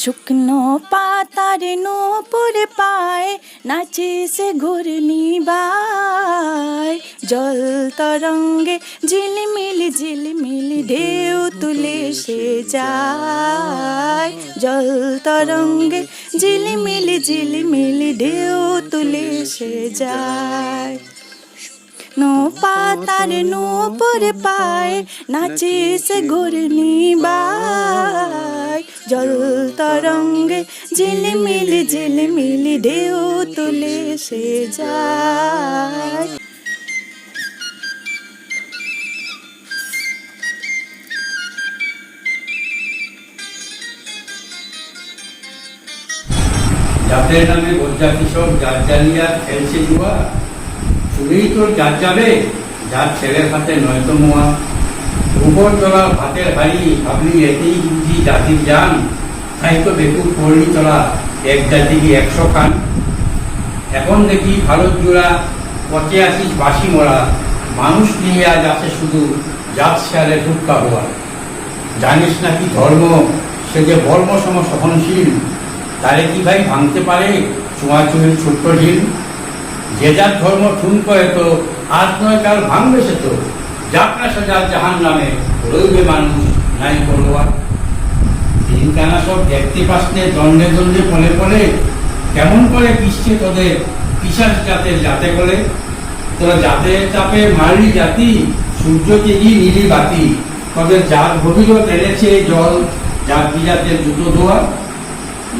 শুকনো পাতার নূপুর পায়, নাচে সে ঘূর্ণি বাই জল তরঙ্গে ঝিলিমিলি ঝিলিমিলি ঢেউ তুলে সে যায়। জল তরঙ্গে ঝিলিমিলি ঝিলিমিলি ঢেউ তুলে সে যায়। নো পাতার নূপুর পায়, নাচে সে ঘূর্ণি বাই জল তরঙ্গে ঝিলিমিলি ঝিলিমিলি ঢেউ তুলে সে যায়। যাদের নামে বজ্জা কৃষক যার জালিয়া খেলছে জুয়া চুরেই তোর যার যাবে, যার ছেলের হাতে নয়তো মোয়া। উপর তোলা ভাতের হাড়ি আপনি এতেই বুঝি জাতির যান তাই তো বেকুব পড়লি তোলা এক জাতিকে একশো খান। এখন দেখি ভারত জোড়া পচে আসিস বাসি মরা। মানুষ নিয়ে আজ আছে শুধু জাত শেয়ালে ঢুক্কা হওয়া জানিস নাকি ধর্ম? সে যে বর্ম সম সহনশীল, তারে কি ভাই ভাঙতে পারে? চুয়াচুয়ের ছোট্ট ঢিল। যে যার ধর্ম ঠুন করে তো আজ নয় কাল ভাঙবে সে তো। না সাজার জাহান নামে রইবে মানুষ, নাই করোয়া দিন কানা সব দেখতে পাসনে দণ্ডে দণ্ডে ফলে ফলে কেমন করে পিসছে তোদের পিসাস জাতের জাতে করে তোরা জাতের চাপে মারলি জাতি সূর্য তেজি নীলি বাতি। তোদের জাত ভবিষ্যৎ এনেছে জল, জাত বিজাতের দুটো ধোয়া।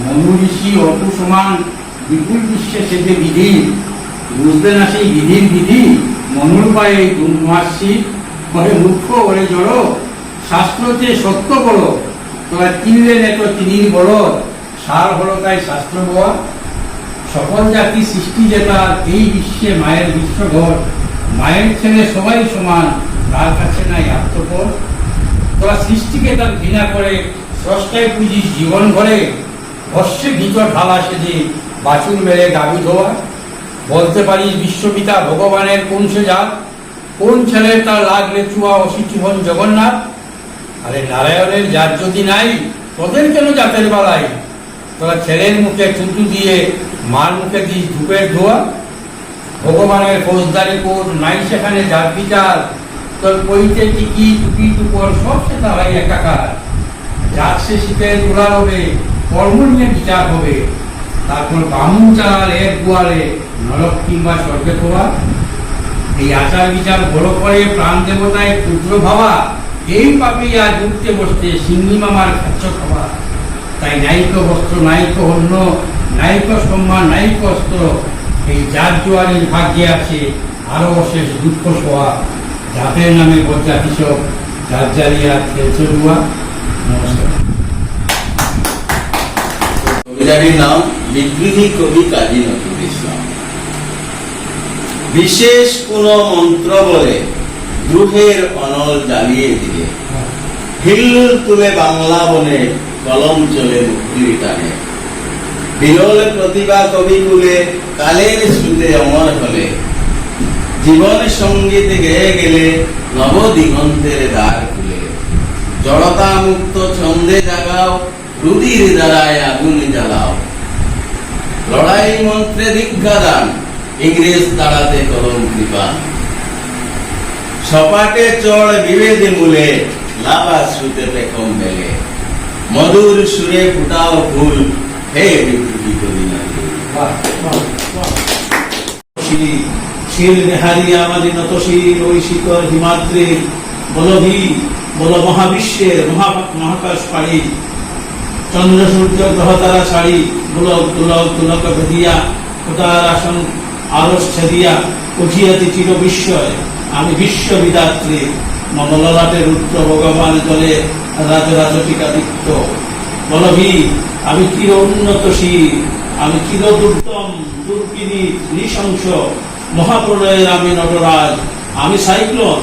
মনু ঋষি অপু সমান, বিপুল বিশ্বে সে যে বিধি বুঝবে না সেই বিধির বিধি মনুর পায়ে মাসি পরে মুখ্য ওরে জড়ো, শাস্ত্র যে সত্য বড় তোরা কিনলেন এত তিনির বড় সার হলো তাই শাস্ত্র বয়া সকল জাতি সৃষ্টি যেটা, এই বিশ্বে মায়ের বিশ্ব বিশ্বঘর মায়ের ছেলে সবাই সমান, তার কাছে নাই আত্মপর। তোরা সৃষ্টিকে তার ঘৃণা করে, স্রষ্টায় পুজিস জীবন ভরে ভস্যে ভিতর ঢালা সেজে বাছুর মেরে গাভী ধোয়া। বলতে পারিস বিশ্বপিতা ভগবানের কোন সে জাত কোন ছেলের তার লাগলে চুয়া অসিচুহন জগন্নাথ? আরে নারায়ণের জাত যদি নাই, তোদের কেন জাতের বালাই? তোরা ছেলের মুখে থুতু দিয়ে মার মুখে দিস ধূপের ধোয়া? ভগবানের ফৌজদারি কোর নাই সেখানে জাত বিচার। তোর পইতে টিকি, টুপি টুপর সব সে তারাই একাকার। যার সে শীতের তোলা হবে, কর্ম নিয়ে বিচার হবে। তারপর বামুন চাল এক গোয়ালে নরক কিংবা স্বর্গে পোয়া এই আচার বিচার বড় করে প্রাণ দেবতায় ক্ষুদ্র ভাবা, এই পাপি আজ উঠতে বসতে সিঙ্গি মামার খাচ্ছ খাওয়া। তাই নাইক বস্ত্র, নাইক অন্য নাইক সম্মান, নাইক অস্ত্র, এই জাত জোয়ারির ভাগ্যে আছে আরও অশেষ দুঃখ সোয়া জাতের নামে বজ্জা কৃষক যার জালিয়া খেলছে ডুয়া। নমস্কার। কবিতাটির নাম বিদ্রোহী কবি কাজী ইসলাম বিশেষ কোন মন্ত্র বলে দ্রুহের অনল জ্বালিয়ে দিলে। হিল্লুল তুলে বাংলা বনে কলম চলে মুক্তির টানে। বিরল প্রতিভা কবি কুলে কালের শ্রুতে অমর হলে। জীবন সঙ্গীতে গেয়ে গেলে নব দিগন্তের দ্বার খুলে। জড়তা মুক্ত ছন্দে জাগাও, রুদির দ্বারায় আগুন জ্বালাও। লড়াই মন্ত্রে দীক্ষা দান ইংরেজ তাড়াতে কলম কৃপান সপাটে চড় বিভেদে মূলে, লাভা শ্রুতে পেখম মেলে মধুর সুরে ফুটাও ফুল, হে কবি নারী শিল নেহারি আমাদের নতশীল হিমাদ্রি। বলভি বল মহাবিশ্বের মহা, মহাকাশ পাড়ি। চন্দ্র সূর্য গ্রহ তারা ছাড়ি, গোলক দুলক ভেদিয়া আসন আরস ছেড়িয়া উঠিয়াতি চির বিস্ময় আমি বিশ্ব বিদাত্রী মমললাটে রুদ্র ভগবান জলে রাজরাজ টিকাদিত্য বলভি আমি চির উন্নতশীল আমি চির দুর্দম দুর্বিনী নৃশংস। মহাপ্রলয়ের আমি নটরাজ, আমি সাইক্লোন।